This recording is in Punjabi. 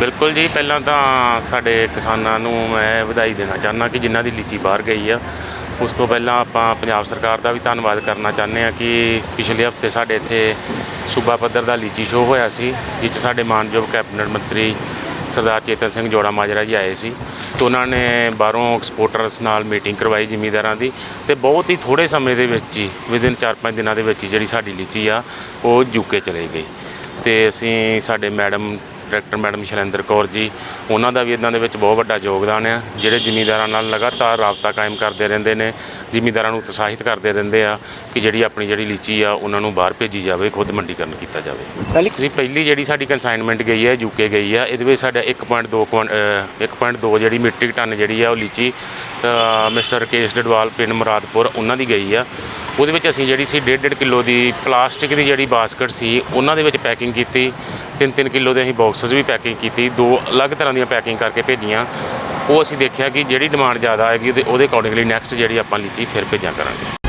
ਬਿਲਕੁਲ ਜੀ, ਪਹਿਲਾਂ ਤਾਂ ਸਾਡੇ ਕਿਸਾਨਾਂ ਨੂੰ ਮੈਂ ਵਧਾਈ ਦੇਣਾ ਚਾਹੁੰਦਾ ਕਿ ਜਿਨ੍ਹਾਂ ਦੀ ਲੀਚੀ ਬਾਹਰ ਗਈ ਆ। ਉਸ ਤੋਂ ਪਹਿਲਾਂ ਆਪਾਂ ਪੰਜਾਬ ਸਰਕਾਰ ਦਾ ਵੀ ਧੰਨਵਾਦ ਕਰਨਾ ਚਾਹੁੰਦੇ ਆ ਕਿ ਪਿਛਲੇ ਹਫ਼ਤੇ ਸਾਡੇ ਇੱਥੇ ਸੂਬਾ ਪੱਧਰ ਦਾ ਲੀਚੀ ਸ਼ੋਅ ਹੋਇਆ ਸੀ ਜਿਸ 'ਚ ਸਾਡੇ ਮਾਨਯੋਗ ਕੈਬਨਿਟ ਮੰਤਰੀ ਸਰਦਾਰ ਚੇਤਨ ਸਿੰਘ ਜੋੜਾ ਮਾਜਰਾ ਜੀ ਆਏ ਸੀ। ਤੇ ਉਹਨਾਂ ਨੇ ਬਾਹਰੋਂ ਐਕਸਪੋਰਟਰਸ ਨਾਲ ਮੀਟਿੰਗ ਕਰਵਾਈ ਜ਼ਿਮੀਂਦਾਰਾਂ ਦੀ ਤੇ ਬਹੁਤ ਹੀ ਥੋੜੇ ਸਮੇਂ ਦੇ ਵਿੱਚ ਹੀ ਵਿਦਿਨ 4-5 ਦਿਨਾਂ ਦੇ ਵਿੱਚ ਹੀ ਜਿਹੜੀ ਸਾਡੀ ਲੀਚੀ ਆ, ਉਹ ਯੂਕੇ ਚਲੇ ਗਈ। ਤੇ ਅਸੀਂ ਸਾਡੇ madam director madam Shailendra Kaur ji ਉਹਨਾਂ ਦਾ ਵੀ ਇਦਾਂ ਦੇ ਵਿੱਚ ਬਹੁਤ ਵੱਡਾ ਯੋਗਦਾਨ ਆ ਜਿਹੜੇ ਜ਼ਿਮੀਂਦਾਰਾਂ ਨਾਲ ਲਗਾਤਾਰ ਰਾਬਤਾ ਕਾਇਮ ਕਰਦੇ ਰਹਿੰਦੇ ਨੇ ਜ਼ਿਮੀਂਦਾਰਾਂ ਨੂੰ ਉਤਸ਼ਾਹਿਤ ਕਰਦੇ ਰਹਿੰਦੇ ਆ ਕਿ ਜਿਹੜੀ ਆਪਣੀ ਜਿਹੜੀ ਲੀਚੀ ਆ ਉਹਨਾਂ ਨੂੰ ਬਾਹਰ ਭੇਜੀ ਜਾਵੇ ਖੁਦ ਮੰਡੀਕਰਨ ਕੀਤਾ ਜਾਵੇ। ਪਹਿਲੀ ਜੀ ਪਹਿਲੀ ਜਿਹੜੀ ਸਾਡੀ ਕੰਸਾਈਨਮੈਂਟ ਗਈ ਹੈ ਯੂਕੇ ਗਈ ਆ ਇਹਦੇ ਵਿੱਚ ਸਾਡਾ 1.2 ਕੁਆਂਟ- ਅਹ 1.2 ਜਿਹੜੀ ਮੀਟ੍ਰਿਕ ਟਨ ਜਿਹੜੀ ਆ ਉਹ ਲੀਚੀ ਮਿਸਟਰ ਕੇਸ ਡਡਵਾਲ ਪਿੰਡ ਮੁਰਾਦਪੁਰ ਉਹਨਾਂ ਦੀ ਗਈ ਆ। ਉਹਦੇ ਵਿੱਚ ਅਸੀਂ ਜਿਹੜੀ ਸੀ 1.5 ਕਿਲੋ ਦੀ ਪਲਾਸਟਿਕ ਦੀ ਜਿਹੜੀ ਬਾਸਕਟ ਸੀ, ਉਹਨਾਂ ਦੇ ਵਿੱਚ ਪੈਕਿੰਗ ਕੀਤੀ। 3-3 ਕਿਲੋ ਦੇ ਅਸੀਂ ਬਾਕਸਸ ਵੀ ਪੈਕਿੰਗ ਕੀਤੀ। ਦੋ ਅਲੱਗ ਤਰ੍ਹਾਂ ਦੀਆਂ ਪੈਕਿੰਗ ਕਰਕੇ ਭੇਜੀਆਂ। ਉਹ ਅਸੀਂ ਦੇਖਿਆ ਕਿ ਜਿਹੜੀ ਡਿਮਾਂਡ ਜ਼ਿਆਦਾ ਆਏਗੀ, ਉਹਦੇ ਉਹਦੇ ਅਕੋਰਡਿੰਗਲੀ ਨੈਕਸਟ ਜਿਹੜੀ ਆਪਾਂ ਲੀਚੀ ਫਿਰ ਭੇਜਾਂ ਕਰਾਂਗੇ।